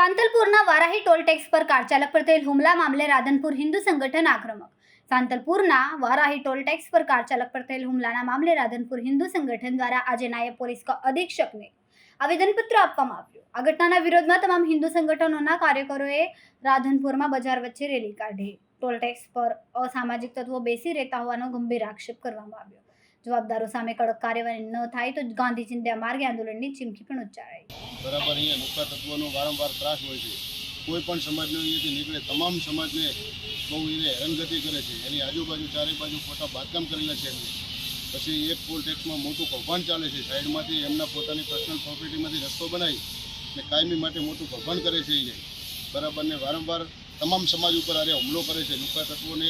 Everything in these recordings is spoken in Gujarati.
સાંતલપુરના વારાહી ટોલ ટેક્સ પર કાર ચાલક પર થયેલ હુમલા મામલે રાધનપુર હિન્દુ સંગઠન આક્રમક. સાંતલપુરના વારાહી ટોલ ટેક્સ પર કાર ચાલક પર થયેલ હુમલાના મામલે રાધનપુર હિન્દુ સંગઠન દ્વારા આજે નાયબ પોલીસ અધિક્ષકને આવેદનપત્ર આપવામાં આવ્યું. આ ઘટનાના વિરોધમાં તમામ હિન્દુ સંગઠનોના કાર્યકરોએ રાધનપુરમાં બજાર વચ્ચે રેલી કાઢી. ટોલ ટેક્સ પર અસામાજિક તત્વો બેસી રહેતા હોવાનો ગંભીર આક્ષેપ કરવામાં આવ્યો. જવાબદારો સામે કડક કાર્યવાહી ન થાય તો ગાંધી ચિંતા માર્ગે આંદોલનની ચીમકી પણ ઉચ્ચારાઈ. બરાબર અહીંયા લુકા તત્વોનો વારંવાર ત્રાસ હોય છે. કોઈ પણ સમાજનો અહીંયાથી નીકળે, તમામ સમાજને બહુ એને હેરાનગતિ કરે છે. એની આજુબાજુ, ચારે બાજુ ખોટા બાંધકામ કરેલા છે એમને. પછી એક પોલ ટેક્સમાં મોટું કૌભાંડ ચાલે છે. સાઈડમાંથી એમના પોતાની પર્સનલ પ્રોપર્ટીમાંથી રસ્તો બનાવી ને કાયમી માટે મોટું કૌભાંડ કરે છે એ બરાબર ને વારંવાર તમામ સમાજ ઉપર આરે હુમલો કરે છે. નુકા તત્વોને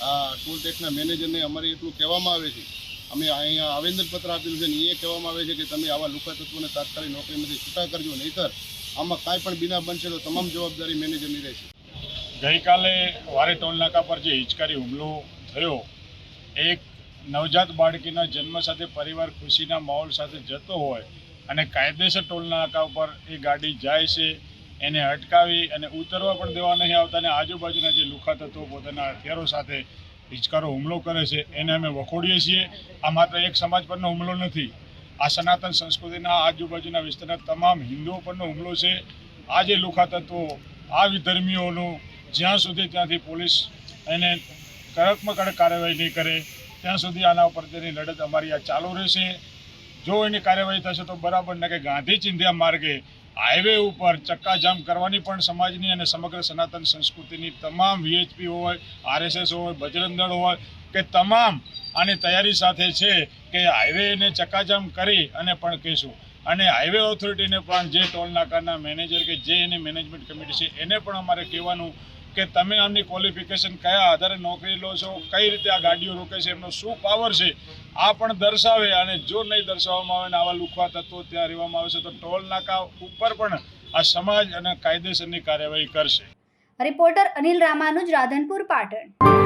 આ ટોલ ટેક્સના મેનેજરને અમારે એટલું કહેવામાં આવે છે અમે અહીંયા આવેદનપત્ર આપેલું છે ને એ કહેવામાં આવે છે કે તમે આવા લુકા તત્વોને તાત્કાલિક નોકરીમાંથી છૂટા કરજો, નહીતર આમાં કાંઈ પણ બિના બનશે તો તમામ જવાબદારી મેનેજરની રહેશે. ગઈકાલે વારે ટોલનાકા પર જે હિચકારી હુમલો થયો, એક નવજાત બાળકીના જન્મ સાથે પરિવાર ખુશીના માહોલ સાથે જતો હોય અને કાયદેસર ટોલનાકા ઉપર એ ગાડી જાય છે, એને અટકાવી અને ઉતરવા પણ દેવા નહીં આવતા અને આજુબાજુના જે લુખા તત્વો પોતાના હથિયારો સાથે હિચકારો હુમલો કરે છે, એને અમે વખોડીએ છીએ. આ માત્ર એક સમાજ પરનો હુમલો નથી, આ સનાતન સંસ્કૃતિના આજુબાજુના વિસ્તારના તમામ હિન્દુઓ પરનો હુમલો છે. આ જે લુખા તત્વો આ વિધર્મીઓનું જ્યાં સુધી ત્યાંથી પોલીસ એને કડકમાં કડક કાર્યવાહી નહીં કરે, ત્યાં સુધી આના ઉપર તેની લડત અમારી આ ચાલુ રહેશે. જો એની કાર્યવાહી થશે તો બરાબર ને કે ગાંધી ચિંધ્યા માર્ગે હાઈવે ઉપર ચક્કાજામ કરવાની પણ સમાજની અને સમગ્ર સનાતન સંસ્કૃતિની તમામ વીએચપી હોય આરએસએસ હોય, બજરંગ હોય, કે તમામ આની તૈયારી સાથે છે કે હાઈવેને ચક્કાજામ કરી અને પણ કહીશું. અને હાઈવે ઓથોરિટીને પણ જે ટોલ નાકાના મેનેજર કે જે એની મેનેજમેન્ટ કમિટી છે, એને પણ અમારે કહેવાનું કે તમે આમની ક્વોલિફિકેશન કયા આધારે નોકરી લો છો, કઈ રીતે આ ગાડીઓ રોકે છે, એમનો શું પાવર છે, આ પણ દર્શાવે અને જો નહીં દર્શાવવામાં આવે ને આવા લુખવા તત્વો ત્યાં રહેવામાં આવે છે, તો ટોલ નાકા ઉપર પણ આ સમાજ અને કાયદેસરની કાર્યવાહી કરશે. રિપોર્ટર અનિલ રામાનુજ, રાધનપુર, પાટણ.